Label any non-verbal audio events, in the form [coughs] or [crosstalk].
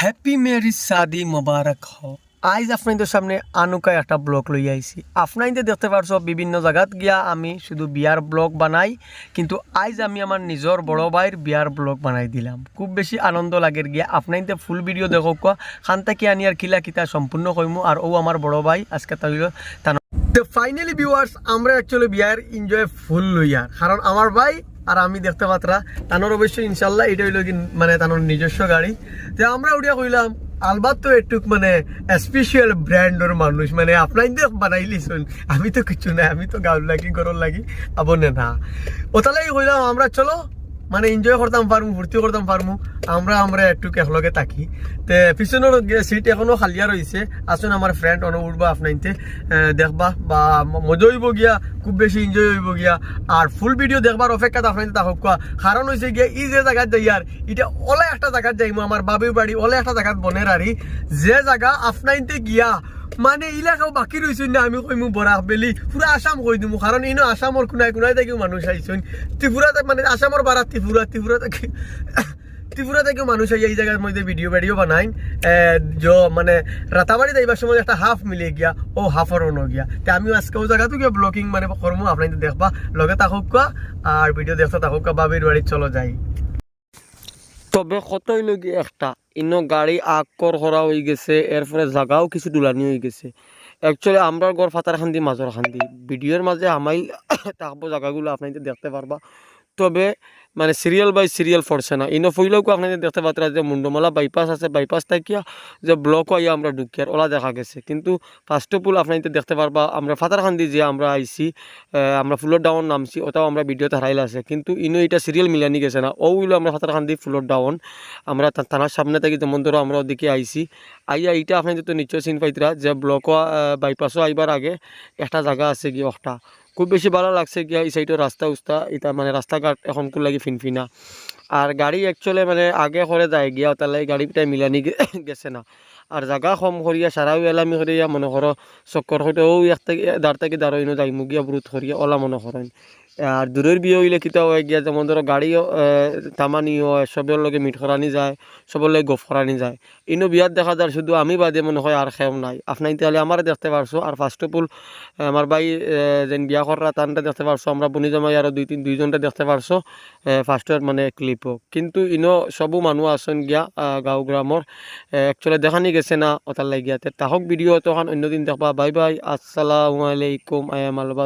Happy Mary শাদি মোবারক হও আইজ আপনাদের সামনে আনুকায় একটা ব্লগ লই আইছি। আপনাইতে দেখতে পারছ, বিভিন্ন জায়গাত গিয়া আমি শুধু বিয়ার ব্লগ বানাই, কিন্তু আইজ আমি আমার নিজর বড় ভাইয়ের বিয়ার ব্লগ বানাই দিলাম। খুব বেশি আনন্দ লাগে গিয়া। আপনাইতে ফুল ভিডিও দেখো কোয়া খান্তাকি আনি আর কিলা কিতা সম্পূর্ণ কইমু, আর ও আমার বড় ভাই, আজকে তাইল তান ফাইনালি ভিউয়ার্স আমরা অ্যাকচুয়ালি বিয়ার এনজয় ফুল লইয়া কারণ আমার ভাই আর আমি দেখতে পাত্রা তানোর অবশ্যই ইনশাল্লাহ এটা হইল মানে তানোর নিজস্ব গাড়ি। তো আমরা উঠিয়া কইলাম, আলবাত তো একটু মানে স্পেশাল ব্র্যান্ডর মানুষ মানে আপনাই দেখ বানাইলি শুন আমি তো কিছু নাই, আমি তো গাউল লাগি, গরম লাগি, আবনে না। ওতালাই কইলাম, আমরা চলো মানে এনজয় করতাম, পারমু ফুর্তি করতাম পারমু আমরা আমরা একটু একলগে থাকি। তে পিছনের সিট এখনও খালিয়া রয়েছে আসুন আমার ফ্রেন্ড অন উঠবা আপনাইতে দেখবা বা মজা হইব গিয়া, খুব বেশি এনজয় হইব গিয়া। আর ফুল ভিডিও দেখবার অপেক্ষাত আপনাইতে থাকুক কোয়া কারণ হয়েছে গিয়া, ই যে জায়গাত যাই আর এটা ওলে একটা জায়গাত যাইমু। আমার বাবির বাড়ি ওলে একটা জায়গাত বনের আরি যে জায়গা আপনাইতে গিয়া মানে ইলাকাও বাকি রয়েছেন না, আমি কইমু বরাক বেলি পুরা আসাম কই দিমু কারণ ইনো আসামর কোনায় কোনায় থেকে মানুষ আইছেন ত্রিপুরাতে মানে আসামর বারা ত্রিপুরা ত্রিপুরা থেকে ত্রিপুরা থেকে মানুষ এই জায়গার মধ্যে ভিডিও ভিডিও বানাইন য মানে রাতাবাড়ি যাইবার সময় একটা হাফ মিলে গিয়া ও হাফর অন গিয়া। তে আমি আজকে ও জায়গাতে গিয়া ব্লগিং মানে করমু আপনাদের দেখবা। লগে কোয়া আর ভিডিও দেখতে কোয়া বাবির বাড়ি চলো যাই। তবে কতই লগি একটা, ইনো গাড়ি আগ কর হয়ে গেছে এরপরে জাগাও কিছু দুলানি হয়ে গেছে। অ্যাকচুয়ালি আমরার গড় ফাতার খান্দি মাজর খান্দি। ভিডিওর মাঝে আমাই থাকব [coughs] জায়গাগুলো আপনাদের দেখতে পারবা তবে মানে সিরিয়াল বাই সিরিয়াল পড়ছে না। ইনো ফইলেও আপনাদের দেখতে পাত্রা যে মুন্ডমালা বাইপাস আছে বাইপাস থাকিয়া যে ব্লক হইয়া আমরা ঢুকি আর ওলা দেখা গেছে। কিন্তু ফার্স্ট অফ অল আপনাদের দেখতে পারবা আমরা ফাতারখান্দি যে আমরা আহ, আমরা ফুলোর ডাউন নামছি ওটাও আমরা ভিডিওতে হারাইলে আছে। কিন্তু ইনো এটা সিরিয়াল মিলানি গেছে না। ও হইল আমরা ফাতারখান্দি ফুলোর ডাউন আমরা থানার সামনে থাকি যেমন ধরো আমরা ওদিকে আইছি। আইয়া এইটা আপনাদের তো নিশ্চয় চিন পাইতরা যে ব্লক বাইপাসও আইবার আগে একটা জায়গা আছে কি একটা খুব বেশি ভালো লাগছে গিয়া এই সাইডের রাস্তা উস্তা এটা মানে রাস্তাঘাট এখন লাগি ফিনফিনা। আর গাড়ি অ্যাকচুয়ালি মানে আগে করে যায় গিয়া তাহলে গাড়িটা মিলানি [laughs] গেছে না। আর জায়গা কম করিয়া সারাও এলামি করিয়া মনে করো চক্কর হয়তো ও এক থেকে দাঁড় থেকে দাঁড়াইনো যাই মুগিয়া ব্রুত করিয়া ওলা মনে করেন আর দূরের বিয়ে হইলে কিতা হয়ে গিয়া যেমন ধরো গাড়িও তামানি হয়, সবের লগে মিট করানি যায়, সবের লগে গফ করানি যায়। ইনো বিয়াত দেখা যায় শুধু আমি বাদে মনে হয় আর খেম নাই। আপনার তাহলে আমার দেখতে পারছ আর ফার্স্ট অফ অল আমার ভাই যেন বিয়া করা তানটা দেখতে পারছ আমরা বনি জমাই আরও দুই তিন দুইজনটা দেখতে পারছ ফার্স্টের মানে ক্লিপও কিন্তু ইনো সবু মানুষ আছেন গিয়া গাঁও গ্রামর একচুয়ালি দেখানি গেছে না ওটার লাগিয়া। তাহক ভিডিও তখন অন্যদিন দেখবা। Bye bye. আসসালামু আলাইকুম আয়াম আলবা